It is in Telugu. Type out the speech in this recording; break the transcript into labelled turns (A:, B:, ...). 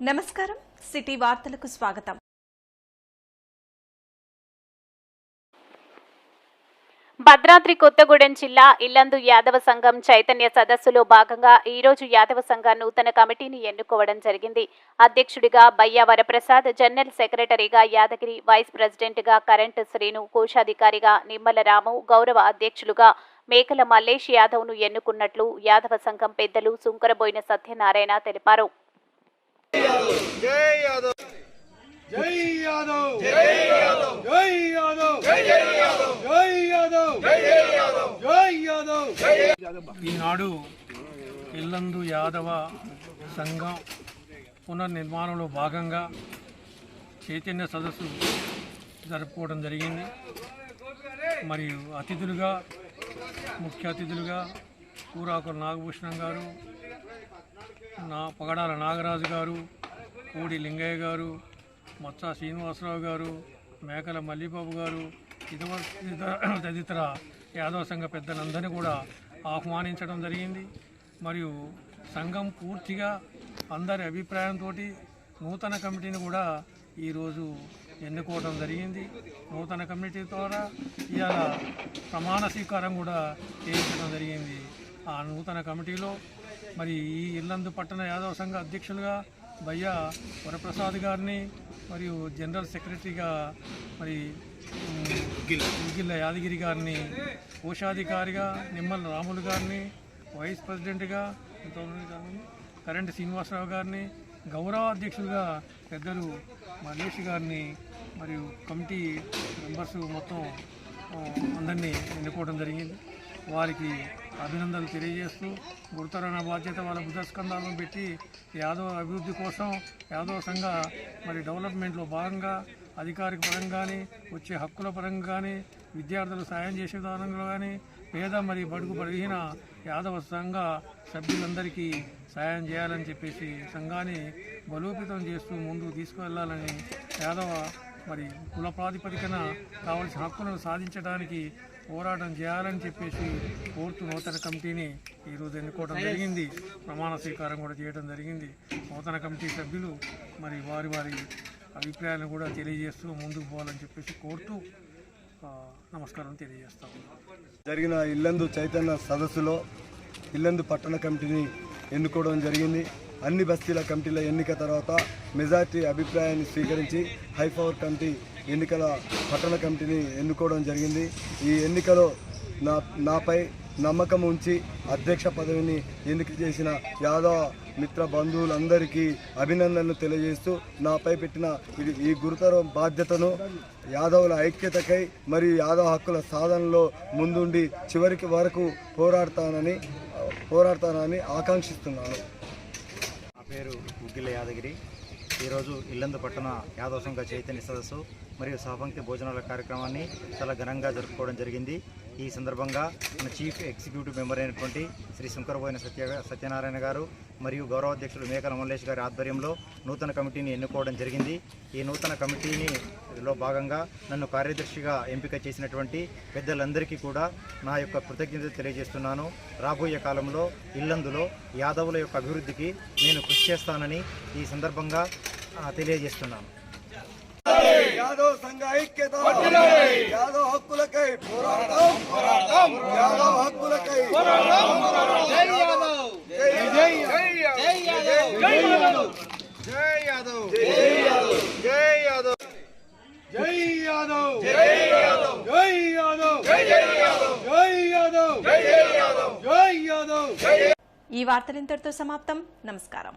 A: నమస్కారం. సిటీ వార్తలకు స్వాగతం.
B: భద్రాద్రి కొత్తగూడెం జిల్లా ఇల్లందు యాదవ సంఘం చైతన్య సదస్సులో భాగంగా ఈ రోజు యాదవ సంఘ నూతన కమిటీని ఎన్నుకోవడం జరిగింది. అధ్యక్షుడిగా బయ్యా వరప్రసాద్ జనరల్ సెక్రటరీగా యాదగిరి వైస్ ప్రెసిడెంట్గా కరెంట్ శ్రీను కోశాధికారిగా నిమ్మల రాము గౌరవ అధ్యక్షులుగా మేకల మల్లేష్ యాదవ్ను ఎన్నుకున్నట్లు యాదవ సంఘం పెద్దలు సుంకరబోయిన సత్యనారాయణ తెలిపారు.
C: జై యాదవ్
D: జై యాదవ్ జై యాదవ్ జై యాదవ్ జై యాదవ్ జై యాదవ్ జై యాదవ్ ఈనాడు ఇల్లందు యాదవ సంఘం పునర్నిర్మాణంలో భాగంగా చైతన్య సదస్సు జరుపుకోవడం జరిగింది. మరియు అతిథులుగా ముఖ్య అతిథులుగా కూరాకుల నాగభూషణం గారు నా పగడాల నాగరాజు గారు కోడి లింగయ్య గారు మొత్స శ్రీనివాసరావు గారు మేకల మల్లిబాబు గారు ఇతర తదితర యాదవ సంఘ పెద్దలందరినీ కూడా ఆహ్వానించడం జరిగింది. మరియు సంఘం పూర్తిగా అందరి అభిప్రాయంతో నూతన కమిటీని కూడా ఈరోజు ఎన్నుకోవడం జరిగింది. నూతన కమిటీ ద్వారా ఇవాళ ప్రమాణ స్వీకారం కూడా చేయించడం జరిగింది. ఆ నూతన కమిటీలో మరి ఈ ఇల్లందు పట్టణ యాదవ సంఘ అధ్యక్షులుగా భయ్యా వరప్రసాద్ గారిని మరియు జనరల్ సెక్రటరీగా మరి గిల్ల యాదగిరి గారిని కోశాధికారిగా నిమ్మల రాములు గారిని వైస్ ప్రెసిడెంట్గా కరెంట్ శ్రీనివాసరావు గారిని గౌరవ అధ్యక్షులుగా పెద్దలు మల్లేష్ గారిని మరియు కమిటీ మెంబర్స్ మొత్తం అందరినీ ఎన్నుకోవడం జరిగింది. వారికి అభినందనలు తెలియజేస్తూ గురుతరమైన బాధ్యత వాళ్ళ బుధస్కంధాలను పెట్టి యాదవ అభివృద్ధి కోసం యాదవ సంఘ మరి డెవలప్మెంట్లో భాగంగా అధికారిక పరంగా కానీ వచ్చే హక్కుల పరంగా కానీ విద్యార్థులు సాయం చేసే విధానంలో కానీ పేద మరి బడుగు బలహీన యాదవ సంఘ సభ్యులందరికీ సాయం చేయాలని చెప్పేసి సంఘాన్ని బలోపేతం చేస్తూ ముందుకు తీసుకువెళ్ళాలని యాదవ మరి కుల ప్రాతిపదికన కావలసిన హక్కులను సాధించడానికి పోరాటం చేయాలని చెప్పేసి కోర్టు నూతన కమిటీని ఈరోజు ఎన్నుకోవడం జరిగింది. ప్రమాణ స్వీకారం కూడా చేయడం జరిగింది. నూతన కమిటీ సభ్యులు మరి వారి వారి అభిప్రాయాలను కూడా తెలియజేస్తూ ముందుకు పోవాలని చెప్పేసి కోర్టు నమస్కారం తెలియజేస్తాం
C: జరిగిన ఇల్లందు చైతన్య సదస్సులో ఇల్లందు పట్టణ కమిటీని ఎన్నుకోవడం జరిగింది. అన్ని బస్తీల కమిటీల ఎన్నిక తర్వాత మెజార్టీ అభిప్రాయాన్ని స్వీకరించి హైపవర్ కమిటీ ఎన్నికల పట్టణ కమిటీని ఎన్నుకోవడం జరిగింది. ఈ ఎన్నికలో నా నాపై నమ్మకం ఉంచి అధ్యక్ష పదవిని ఎన్నిక చేసిన యాదవ మిత్ర బంధువులందరికీ అభినందనలు తెలియజేస్తూ నాపై పెట్టిన ఇది ఈ గురుతర బాధ్యతను యాదవుల ఐక్యతకై మరియు యాదవ హక్కుల సాధనలో ముందుండి చివరికి వరకు పోరాడతానని పోరాడతానని ఆకాంక్షిస్తున్నాను.
E: నా పేరు ముగ్గిల యాదగిరి. ఈరోజు ఇల్లందు పట్టణ యాదవ సంఘ చైతన్య సదస్సు మరియు సహపంక్తి భోజనాల కార్యక్రమాన్ని చాలా ఘనంగా జరుపుకోవడం జరిగింది. ఈ సందర్భంగా మన చీఫ్ ఎగ్జిక్యూటివ్ మెంబర్ అయినటువంటి శ్రీ శంకరబోయిన సత్య సత్యనారాయణ గారు మరియు గౌరవాధ్యక్షుడు మేకల మల్లేష్ గారి ఆధ్వర్యంలో నూతన కమిటీని ఎన్నుకోవడం జరిగింది. ఈ నూతన కమిటీని లో భాగంగా నన్ను కార్యదర్శిగా ఎంపిక చేసినటువంటి పెద్దలందరికీ కూడా నా యొక్క కృతజ్ఞత తెలియజేస్తున్నాను. రాబోయే కాలంలో ఇల్లందులో యాదవుల యొక్క అభివృద్ధికి నేను కృషి చేస్తానని ఈ సందర్భంగా తెలియజేస్తున్నాను.
C: యాదవ్ సంఘ ఐక్యత యాదవ్ హక్కులకై పోరాడతాం యాదవ్ హక్కులకై జై యాదవ్ జై యాదవ్ జై యాదవ్
D: జై యాదవ్ జై యాదవ్ జై యాదవ్ జై యాదవ్ జై యాదవ్ జై యాదవ్
A: ఈ వార్తలు ఇంతటితో సమాప్తం నమస్కారం